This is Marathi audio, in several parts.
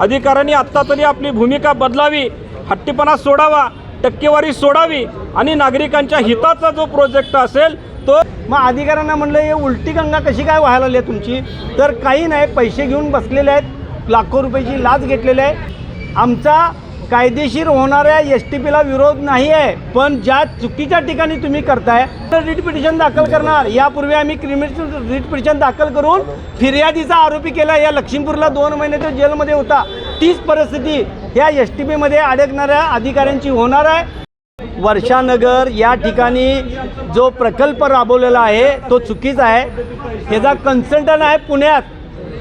अधिकाऱ्यांनी आत्ता तरी आपली भूमिका बदलावी हट्टीपणा सोडावा टक्केवारी सोडावी आणि नागरिकांच्या हिताचा जो प्रोजेक्ट असेल तो मग अधिकाऱ्यांना म्हणलं हे उलटी गंगा कशी काय व्हायला लागली आहे तुमची? तर काही नाही पैसे घेऊन बसलेले आहेत लाखो रुपयाची लाच घेतलेली आहे. आमचा कायदेशीर होणाऱ्या एस टी पीला विरोध नाही आहे पण ज्या चुकीच्या ठिकाणी तुम्ही करताय तर रिट पिटिशन दाखल करणार. यापूर्वी आम्ही क्रिमिनल रिट पिटिशन दाखल करून फिर्यादीचा आरोपी केला. या लक्ष्मीपूरला दोन महिने तो जेलमध्ये होता. तीच परिस्थिती या एस टी पीमध्ये अडकणाऱ्या अधिकाऱ्यांची होणार आहे. वर्षानगर या ठिकाणी जो प्रकल्प राबवलेला आहे तो चुकीचा आहे. ह्याचा कन्सल्टंट आहे पुण्यात.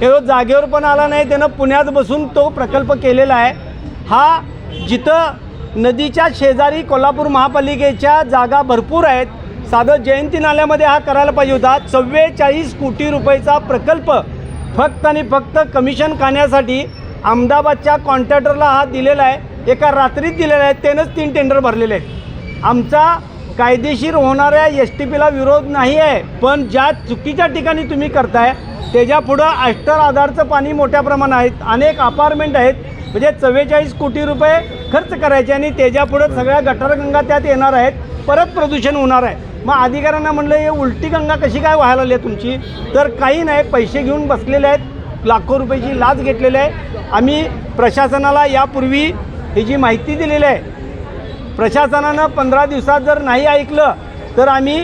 हे जागेवर पण आला नाही. त्यानं पुण्यात बसून तो प्रकल्प केलेला आहे. हा जिथं नदीच्या शेजारी कोल्हापूर महापालिकेच्या जागा भरपूर आहेत. साधं जयंती नाल्यामध्ये हा करायला पाहिजे होता. चव्वेचाळीस कोटी रुपयाचा प्रकल्प फक्त आणि फक्त कमिशन खाण्यासाठी अहमदाबादच्या कॉन्ट्रॅक्टरला हा दिलेला आहे. एका रात्रीत दिलेला आहे. त्यानंच तीन टेंडर भरलेले आहेत. आमचा कायदेशीर होणाऱ्या एस टी पीला विरोध नाही आहे. पण ज्या चुकीच्या ठिकाणी तुम्ही करताय त्याच्यापुढं अष्टर आधारचं पाणी मोठ्या प्रमाणात आहेत. अनेक अपार्टमेंट आहेत. म्हणजे चव्वेचाळीस कोटी रुपये खर्च करायचे आणि त्याच्यापुढं सगळ्या गटारगंगा त्यात येणार आहेत. परत प्रदूषण होणार आहे. मग अधिकाऱ्यांना म्हणलं हे उलटी गंगा कशी काय व्हायला लागली आहे तुमची? तर काही नाही पैसे घेऊन बसलेले आहेत. लाखो रुपयाची लाच घेतलेली आहे. आम्ही प्रशासनाला यापूर्वी ही जी माहिती दिलेली आहे प्रशासनानं पंधरा दिवसात जर नाही ऐकलं तर आम्ही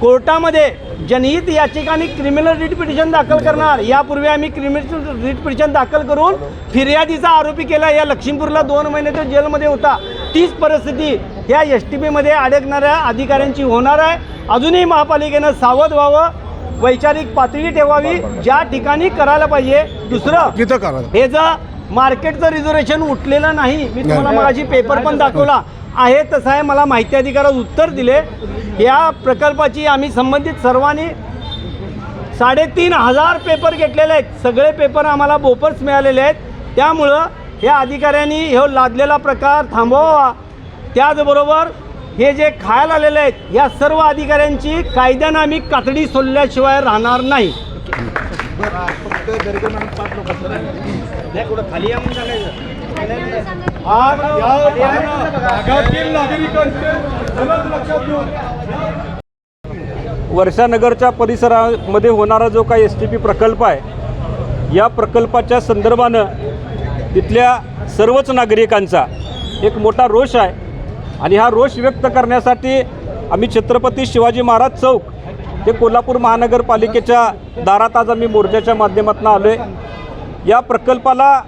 कोर्टामध्ये जनहित याचिका आणि क्रिमिनल रिट पिटिशन दाखल करणार. यापूर्वी आम्ही क्रिमिनल रिट पिटिशन दाखल करून फिर्यादीचा आरोपी केला. या लक्ष्मीपूरला दोन महिने तो जेलमध्ये होता. तीच परिस्थिती या एस टी पीमध्ये अडकणाऱ्या अधिकाऱ्यांची होणार आहे. अजूनही महापालिकेनं सावध व्हावं. वैचारिक पातळी ठेवावी. ज्या ठिकाणी करायला पाहिजे. दुसरं तिथं करा. हे जर मार्केटचं रिझर्वेशन उठलेलं नाही. मी तुम्हाला मगाशी पेपर पण दाखवला. आहे तसं आहे मला माहिती अधिकारात उत्तर दिले. या प्रकल्पाची आम्ही संबंधित सर्वांनी साडेतीन हजार पेपर घेतलेले आहेत. सगळे पेपर आम्हाला बोपर्स मिळालेले आहेत. त्यामुळं या अधिकाऱ्यांनी हे लादलेला प्रकार थांबवावा. त्याचबरोबर हे जे खायला आलेले आहेत या सर्व अधिकाऱ्यांची कायद्यानं आम्ही कातडी सोडल्याशिवाय राहणार नाही. खाली सांगायचं. या भागातील नागरिकांचे लक्षात घेऊन वर्षानगरच्या परिसरामध्ये होणारा जो काही एस टी पी प्रकल्प आहे या प्रकल्पाच्या संदर्भानं तिथल्या सर्वच नागरिकांचा एक मोठा रोष आहे आणि हा रोष व्यक्त करण्यासाठी आम्ही छत्रपती शिवाजी महाराज चौक ते कोल्हापूर महानगरपालिकेच्या दारात आज आम्ही मोर्चाच्या माध्यमातून आलो आहे या प्रकल्पाला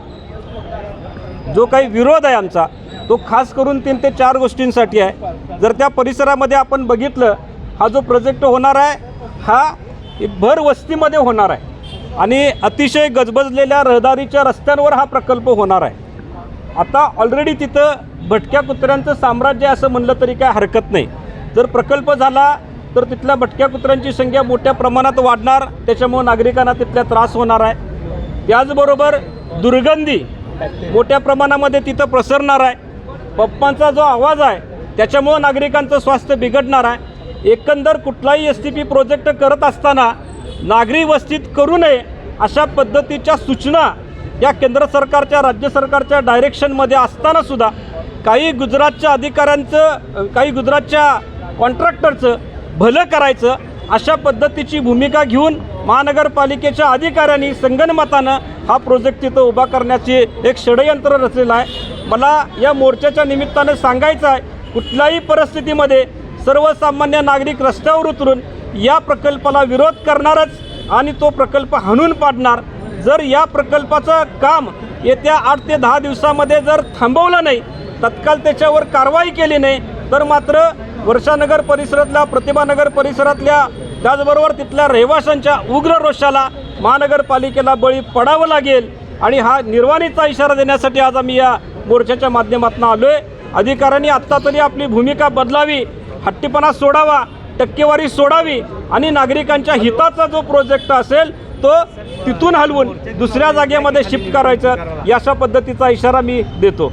जो काही विरोध आहे आमचा तो खास करून तीन ते चार गोष्टींसाठी आहे. जर त्या परिसरामध्ये आपण बघितलं हा जो प्रोजेक्ट होणार आहे हा एक भर वस्तीमध्ये होणार आहे. आणि अतिशय गजबजलेल्या रहदारीच्या रस्त्यांवर हा प्रकल्प होणार आहे. आता ऑलरेडी तिथं भटक्या कुत्र्यांचं साम्राज्य असं म्हणलं तरी काय हरकत नाही. जर प्रकल्प झाला तर तिथल्या भटक्या कुत्र्यांची संख्या मोठ्या प्रमाणात वाढणार त्याच्यामुळं नागरिकांना तिथल्या त्रास होणार आहे. त्याचबरोबर दुर्गंधी मोठ्या प्रमाणामध्ये तिथं प्रसरणार आहे. पप्पांचा जो आवाज आहे त्याच्यामुळं नागरिकांचं स्वास्थ्य बिघडणार आहे. एकंदर कुठलाही एस टी पी प्रोजेक्ट करत असताना नागरी वस्तीत करू नये अशा पद्धतीच्या सूचना या केंद्र सरकारच्या राज्य सरकारच्या डायरेक्शनमध्ये असतानासुद्धा काही गुजरातच्या अधिकाऱ्यांचं काही गुजरातच्या कॉन्ट्रॅक्टरचं भलं करायचं अशा पद्धतीची भूमिका घेऊन महानगरपालिकेच्या अधिकाऱ्यांनी संगनमतानं हा प्रोजेक्ट तिथं उभा करण्याचे एक षडयंत्र रचलेलं आहे. मला या मोर्चाच्या निमित्तानं सांगायचं आहे कुठल्याही परिस्थितीमध्ये सर्वसामान्य नागरिक रस्त्यावर उतरून या प्रकल्पाला विरोध करणारच आणि तो प्रकल्प हाणून पाडणार. जर या प्रकल्पाचं काम येत्या आठ ते दहा दिवसामध्ये जर थांबवलं नाही तत्काळ त्याच्यावर कारवाई केली नाही तर मात्र वर्षानगर परिसरातल्या प्रतिभानगर परिसरातल्या त्याचबरोबर तिथल्या रहिवाशांच्या उग्र रोषाला महानगरपालिकेला बळी पडावं लागेल आणि हा निर्वाणीचा इशारा देण्यासाठी आज आम्ही या मोर्चाच्या माध्यमातून आलो आहे अधिकाऱ्यांनी आत्ता तरी आपली भूमिका बदलावी हट्टीपणा सोडावा टक्केवारी सोडावी आणि नागरिकांच्या हिताचा जो प्रोजेक्ट असेल तो तिथून हलवून दुसऱ्या जागेमध्ये शिफ्ट करायचं या अशा पद्धतीचा इशारा मी देतो.